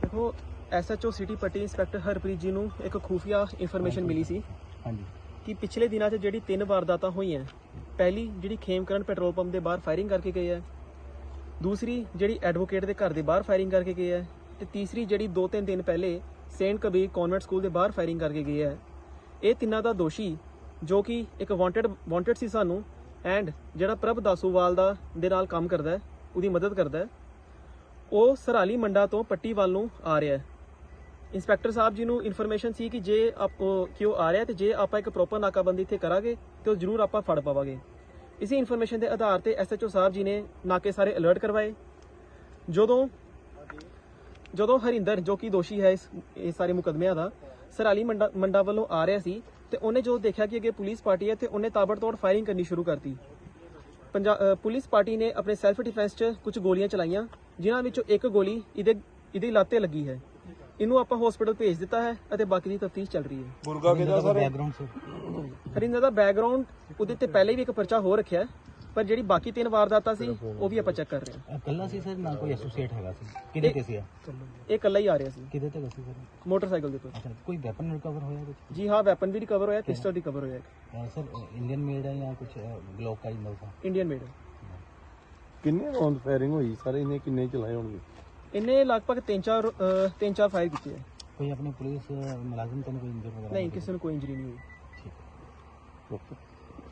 ਦੇਖੋ SHO city Patti inspector Harpreet ji ਨੂੰ ਇੱਕ ਖੂਫੀਆ ਇਨਫੋਰਮੇਸ਼ਨ ਮਿਲੀ ਸੀ ਹਾਂਜੀ। ਕਿ ਪਿਛਲੇ ਦਿਨਾਂ 'ਚ ਜਿਹੜੀ ਤਿੰਨ ਵਾਰਦਾਤਾਂ ਹੋਈਆਂ ਪਹਿਲੀ ਜਿਹੜੀ ਖੇਮਕਰਨ ਪੈਟਰੋਲ ਪੰਪ ਦੇ ਬਾਹਰ ਫਾਇਰਿੰਗ ਕਰਕੇ ਗਏ ਹੈ ਦੂਸਰੀ ਜਿਹੜੀ ਐਡਵੋਕੇਟ ਦੇ ਘਰ ਦੇ ਬਾਹਰ ਫਾਇਰਿੰਗ ਕਰਕੇ ਗਏ ਹੈ ਤੇ ਤੀਸਰੀ ਜਿਹੜੀ 2-3 ਦਿਨ ਪਹਿਲੇ ਸੇਂਟ ਕਬੀਰ ਕਨਵੈਂਟ ਸਕੂਲ ਦੇ ਬਾਹਰ ਫਾਇਰਿੰਗ ਕਰਕੇ ਗਏ ਹੈ ਇਹ ਤਿੰਨਾਂ ਦਾ ਦੋਸ਼ੀ ਜੋ ਕਿ ਇੱਕ ਵਾਂਟਡ ਵਾਂਟਡ ਸੀ ਸਾਨੂੰ ਐਂਡ ਜਿਹੜਾ ਪ੍ਰਭ ਦਾਸੂਵਾਲ ਦਾ ਦੇ ਨਾਲ ਕੰਮ ਕਰਦਾ ਹੈ ਉਹਦੀ ਮਦਦ ਕਰਦਾ ਹੈ। ਉਹ ਸਰਾਲੀ ਮੰਡਾ ਤੋਂ ਪੱਟੀ ਵੱਲ ਨੂੰ ਆ ਰਿਹਾ ਹੈ। ਇੰਸਪੈਕਟਰ ਸਾਹਿਬ ਜੀ ਨੂੰ ਇਨਫੋਰਮੇਸ਼ਨ ਸੀ ਕਿ ਜੇ ਆਪ ਉਹ- ਕਿ ਉਹ ਆ ਰਿਹਾ ਤੇ ਜੇ ਆਪਾਂ ਇੱਕ ਪ੍ਰੋਪਰ ਨਾਕਾਬੰਦੀ ਇੱਥੇ ਕਰਾਂਗੇ ਤੇ ਉਹ ਜ਼ਰੂਰ ਆਪਾਂ ਫੜ ਪਾਵਾਂਗੇ। ਇਸੇ ਇਨਫੋਰਮੇਸ਼ਨ ਦੇ ਆਧਾਰ ਤੇ ਐਸਐਚਓ ਸਾਹਿਬ ਜੀ ਨੇ ਨਾਕੇ ਸਾਰੇ ਅਲਰਟ ਕਰਵਾਏ। ਜਦੋਂ ਜਦੋਂ ਹਰਿੰਦਰ, ਜੋ ਕਿ ਦੋਸ਼ੀ ਹੈ ਇਸ ਇਹ ਸਾਰੇ ਮੁਕਦਮਿਆਂ ਦਾ, ਸਰਾਲੀ ਮੰਡਾ ਮੰਡਾ ਵੱਲੋਂ ਆ ਰਿਹਾ ਸੀ ਤੇ ਉਹਨੇ ਜੋ ਦੇਖਿਆ ਕਿ ਅੱਗੇ ਪੁਲਿਸ ਪਾਰਟੀ ਹੈ ਤੇ ਉਹਨੇ ਤਾਬੜਤੋੜ ਫਾਇਰਿੰਗ ਕਰਨੀ ਸ਼ੁਰੂ ਕਰਤੀ। ਪੰਜਾ- ਪੁਲਿਸ ਪਾਰਟੀ ਨੇ ਆਪਣੇ ਸੈਲਫ ਡਿਫੈਂਸ 'ਚ ਕੁਝ ਗੋਲੀਆਂ ਚਲਾਈਆਂ। ਜਿਨ੍ਹਾਂ ਵਿੱਚੋਂ ਇੱਕ ਗੋਲੀ ਇਹਦੇ ਇਹਦੀ ਲਾਤੇ ਲੱਗੀ ਹੈ। ਇਹਨੂੰ ਆਪਾਂ ਹਸਪੀਟਲ ਭੇਜ ਦਿੱਤਾ ਹੈ ਅਤੇ ਬਾਕੀ ਦੀ ਤਫਤੀਸ਼ ਚੱਲ ਰਹੀ ਹੈ। ਮੁਰਗਾ ਕਿਹਦਾ ਸਰ? ਬੈਕਗ੍ਰਾਉਂਡ ਸਰ ਹਰਿੰਦਰ ਦਾ ਬੈਕਗ੍ਰਾਉਂਡ ਉਹਦੇ ਤੇ ਪਹਿਲੇ ਵੀ ਇੱਕ ਪਰਚਾ ਹੋ ਰੱਖਿਆ ਹੈ ਪਰ ਜਿਹੜੀ ਬਾਕੀ ਤਿੰਨ ਵਾਰਦਾਤਾਂ ਸੀ ਉਹ ਵੀ ਆਪਾਂ ਚੈੱਕ ਕਰ ਰਹੇ ਹਾਂ। ਕੱਲਾ ਸੀ ਸਰ ਨਾ ਕੋਈ ਐਸੋਸੀਏਟ ਹੈਗਾ ਸੀ? ਕਿਹਦੇ ਤੇ ਸੀ ਇਹ? ਇਕੱਲਾ ਹੀ ਆ ਰਿਹਾ ਸੀ। ਕਿਹਦੇ ਤੇ ਸੀ ਸਰ? ਮੋਟਰਸਾਈਕਲ ਦੇ ਅੱਛਾ ਕੋਈ ਵੈਪਨ ਰਿਕਵਰ ਹੋਇਆ ਕੁਝ ਜੀ ਹਾਂ ਵੈਪਨ ਵੀ ਰਿਕਵਰ ਹੋਇਆ ਪਿਸਟਲ ਰਿਕਵਰ ਹੋਇਆ ਸਰ ਇੰਡੀਅਨ ਮੇਡ ਹੈ ਜਾਂ ਕੁਝ ਗਲੋਕ ਦਾ ਇੰਦਾ ਇੰਡੀਅਨ ਮੇਡ ਕਿੰਨੇ ਰੌਂਡ ਫਾਇਰਿੰਗ ਹੋਈ? ਸਰ ਇਹਨੇ ਕਿੰਨੇ ਚਲਾਏ ਹੋਣਗੇ? ਇਹਨੇ ਲਗਭਗ 3-4 3-4 ਫਾਇਰ ਕੀਤੇ ਹੈ ਕੋਈ ਆਪਣੇ ਪੁਲਿਸ ਮੁਲਾਜ਼ਮ ਤੋਂ ਕੋਈ ਇੰਜਰ ਵਗੈਰਾ ਨਹੀਂ ਕਿਸੇ ਨੂੰ ਕੋਈ ਇੰਜਰੀ ਨਹੀਂ ਹੋਈ। ਠੀਕ ਓਕੇ